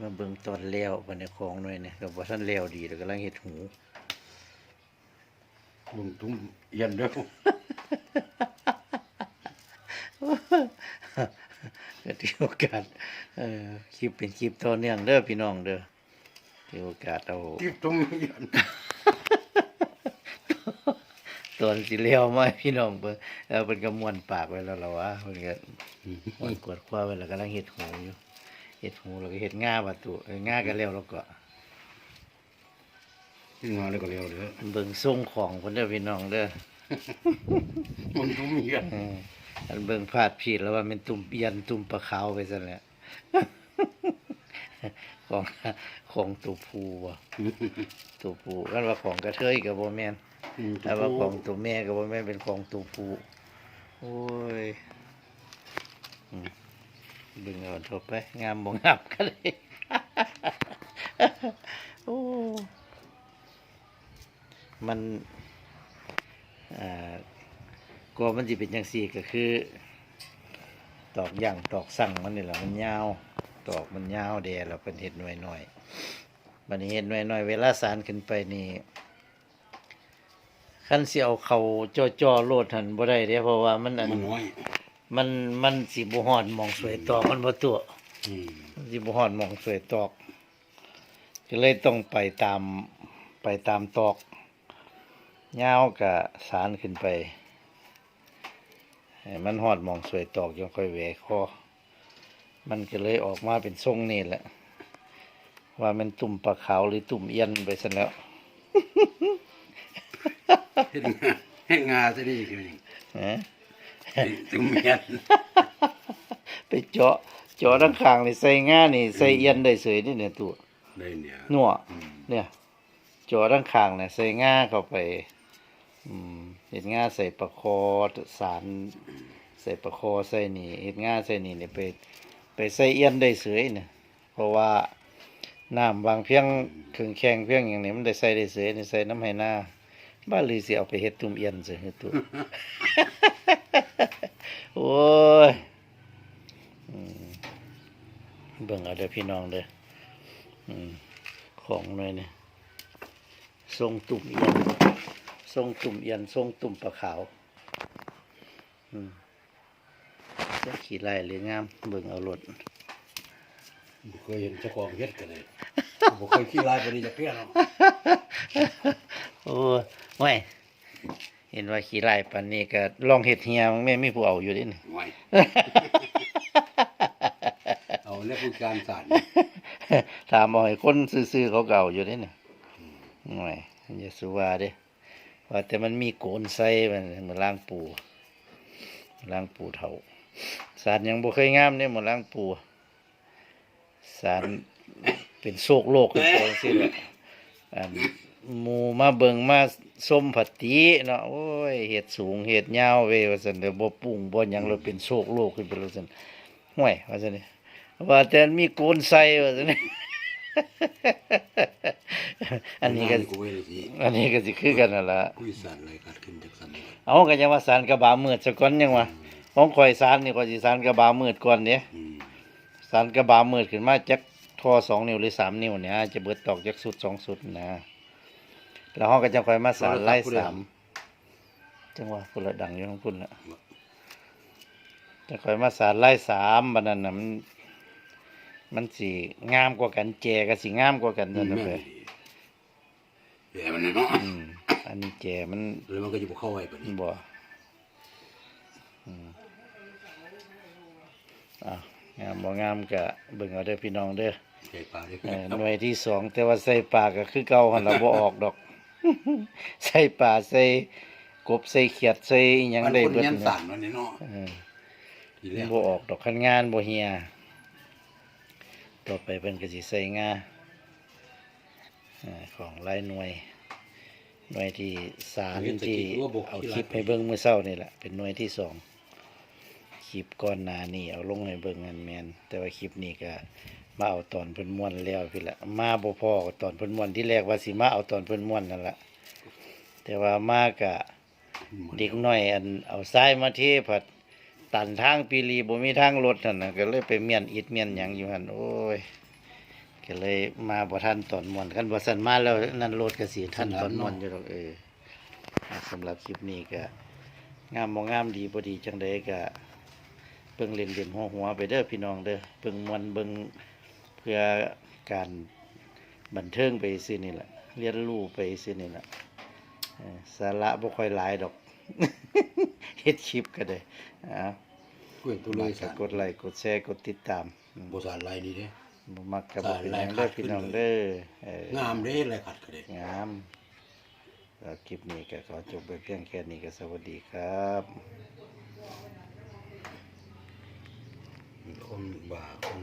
มาเบิ่งตอนแล้วบันในของหน่อยเนี่ยก็บ่ทันแล้วดีแล้วกำลังเฮ็ดหูลุงตุ้มเอียนเด้อก็ถือโอกาสเออคลิปเป็นคลิปต่อเนื่องเด้อพี่น้องเด้อถือโอกาสเอาที่ตุ้มเอียนตอนสิเลี้ยวมาให้พี่น้องเบิ่งแล้วเป็นก็ม่วนปากไว้แล้วล่ะวะเพิ่นก็ม่วนกวดคว้าไว้แล้วกำลังเฮ็ดหูอยู่ เฮ็ดหูแล้วก็เฮ็ดง่าประตูเอ้ยง่าก็แล้วแล้วก็ที่งานเลยก็เร็วเด้อเบิ่งทรงของเพิ่นเด้อพี่น้องเด้อลุงตุ้มเอียนเอออันเบิ่งพลาดผิดแล้วว่าเป็นตุ่มเปียนตุ่มปลาขาวไปซะแล้วของของตัวผู้บ่ตัวผู้กันว่าของกระเทยก็บ่แม่นแต่ว่าของตัวแม่ก็บ่แม่นเป็นของตัวผู้โอ้ยอืมเบิ่งเอาทั่วไป งามบ่งามกันเลยโอ้ มันกลัวมันสิเป็นจังซี่ก็คือ ตอกย่างตอกสั่งมันนี่แหละมันยาว ตอกมันยาวแดแล้วเป็นเห็ดหน่วยหน่อยๆบันนี้เห็ดหน่วยหน่อยเวลาสารขึ้นไปนี่ขั้นเสิเอาเขาจ่อจ่อๆโลดหันบ่ได้เด้เพราะว่ามันอันมันน้อย มันมันสิบ่ฮอดหมองสวยตอกมันบ่ตัวอืมมันสิบ่ฮอดหมองสวยตอกก็เลยต้องไปตามไปตามตอกยาวกับสารขึ้นไปให้มันฮอดหมองสวยตอกยังค่อยแหวกคอมันก็เลยออกมาเป็นทรงนี่แหละ ว่ามันตุ่มปลาขาวหรือตุ่มเอียนไปซะแล้ว เฮ็ดงานเฮ็ดงานซะดีคือนี่ฮะ ตุ้มเอียนไปเจาะเจาะด้านข้างนี่ใส่ง่านี่ใส่เอียนได้เสยนี่เนี่ยตัวได้เนี่ยนัวเนี่ยเจาะด้านข้างเนี่ยใส่ง่าเข้าไปเห็ดง่าใส่ประคอสารใส่ประคอใส่นี่เห็ดง่าใส่นี่เนี่ยไปไปใส่เอียนได้เสยเนี่ยเพราะว่าน้ำบางเพียงเครื่องแข็งเพียงอย่างนี้มันได้ใส่ได้เสยนี่ใส่น้ำให้หน้าบ้านลือสิเอาไปเฮ็ดตุ่มเอียนสยเฮ็ดตัว โอ้ยอืมเบิ่งเอาเด้อพี่น้องเด้ออืมของหน่อยนี่ทรงตุ่มเอียนทรงตุ่มเอียนทรงตุ่มปลาขาวอืมจะขี่ไล่หรืองาม เบิ่งเอารถบ่เคยเห็นเจ้าของเฮ็ดกันเลยบ่เคยขี้ลายปานนี้จักเที่ยเนาะโอ้ยห่วย เห็นว่าขี่ไล่ปันนี้ก็ลองเห็ดเฮียมันไม่มีผู้เอาอยู่ดิไว้เอาแล้วผู้การศาสตร์ถามเอาให้คนซื้อๆเขาเก่าอยู่ดิเนี่ยห่วยอย่าสุว่าเด้ว่าแต่มันมีโกนใส่มันเหมือนล้างปูล้างปูเถาสารยังบ่เคยงามเนี่ยเหมือนล้างปูสารเป็นโศกโลกขึ้นไปสิแหละอัน หมูมาเบิงมาส้มผัดตีเนาะโอ้ยเห็ดสูงเห็ดยาวเว้ยว่าซั่นเดี๋ยวบ่ปรุงบ่หยังเราเป็นโศกโลกขึ้นไปแล้วซั่นห่วยว่าซั่นนี่ว่าแต่มีโกนใส่ว่าซั่นนี่ อันนี้ก็กูเว้ยเลยสิอันนี้ก็สิคือกันนั่นล่ะคุยสั่นเลยกัดขึ้นจากสั่นเลยเอาก็ยังว่าสารกระบามืดซะก่อนยังว่าของข่อยสารนี่ข่อยสิสารกระบามืดก่อนเด้อืมสารกระบามืดขึ้นมาจักทอสองนิ้วหรือสามนิ้วเนี่ยจะเบิดตอกจักสุดสองสุดนะ แล้วเฮาก็จะค่อยมาสารไล่สามจังหวะพุ่นละดังอยู่ของพุ่นละจะค่อยมาสารไล่สามบัดนั้นน่ะมันมันสิงามกว่ากันแจก็สิงามกว่ากันนั่นน่ะแม่เด้นดีแย่มันน่ะเนาะอืมอันนี้แจมันแล้วมันก็จะบ่เข้าไว้ปานนี้บ่อืมอะงามบ่งามก็เบิ่งเอาเด้อพี่น้องเด้อใจปลาได้เออครับหน่วยที่สองแต่ว่าใส่ปลาก็คือเก่าหั่นล่ะบ่ออกดอก ใส่ปลาใส่กบใส่เขียดใส่อิหยังมันได้คนเบิดยันนะสั่นวันนี้เนาะเออทีแรกบ่ออกดอกคันงานบ่เฮียต่อไปเพิ่นก็สิใส่งาอ่าของหลายหน่วย หน่วยที่สามที่เอาคลิปให้เบิ่งมื้อเช้านี่แหละเป็นหน่วยที่สองคลิปก่อนหน้านี้เอาลงให้เบิ่งกันแม่นแต่ว่าคลิปนี้ก็ มาเอาตอนเพิ่นม่วนแล้วพี่ละมาบ่พอกับตอนเพิ่นม่วนที่แรกว่าสิมาเอาตอนเพิ่นม่วนนั่นล่ะแต่ว่ามากะเด็กน้อยอันเอาทรายมาเทผัดตันทางปีรีบ่มีทางรถนั่นน่ะก็เลยไปเมียนอิดเมียนหยังอยู่หั่นโอ้ยก็เลยมาบ่ทันตอนมวนกันบ่สันมาแล้วนั่นโลดก็สิทันตอนมวนอยู่ดอกเอออะสำหรับคลิปนี้ก็งามบ่งามดีบ่ดีจังไดก็เบิ่งเล่นเล่นหัวหัวๆไปเด้อพี่น้องเด้อเบิ่งมวนเบิ่ง เพื่อการบันเทิงไปซื่อนี่แหละเรียนรู้ไปซื่อนี่แหละเออสาระบ่ค่อยหลายดอกเฮ็ดคลิปก็ได้อ่าเพื่อนตัวเลมายก็สารกดไลค์กดแชร์กดติดตามอืมบ่สารลายนี่เด้บ่มักกับบ่เป็นหยังสาเด้อรพี่ลายน้องขาดขึ้นเด้อเอองามเด้ลายขัดก็ได้งามแล้วคลิปนี้ก็ขอจบไปเพียงแค่นี้ก็สวัสดีครับคนบ้าคน